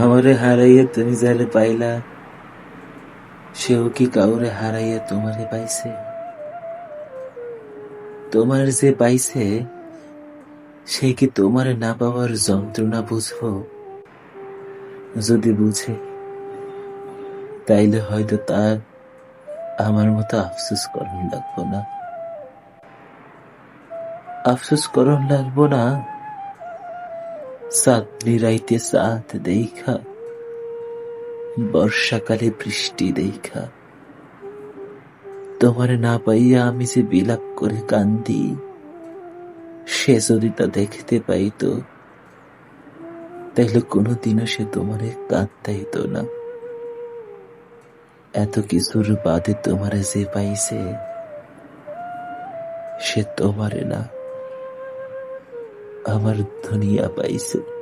আমারে হারাইয়া তুমি যারে পাইলা, সেও কি কাউরে হারাইয়া তোমারে পাইছে? তোমার যে পাইছে, সে কি তোমারে না পাওয়ার যন্ত্রণা বুঝব? যদি বুঝে, তাইলে হয়তো তার আমার মতো আফসোস করন লাগবো না। আফসোস করন লাগবো না। চাঁদনি রাইতে চাঁদ দেখা বর্ষাকালে বৃষ্টি দেখা তোমারে না পাইয়া আমি যে বিলাপ করে কান্দি, সে যদি তা দেখতে পাইতো, তাইলে কোনোদিনও সে তোমারে কাঁদতাইতো না। এত কিছুর বাদে তোমারে যে পাইছে, সে তোমারে না। আমার দুনিয়া পাইছে।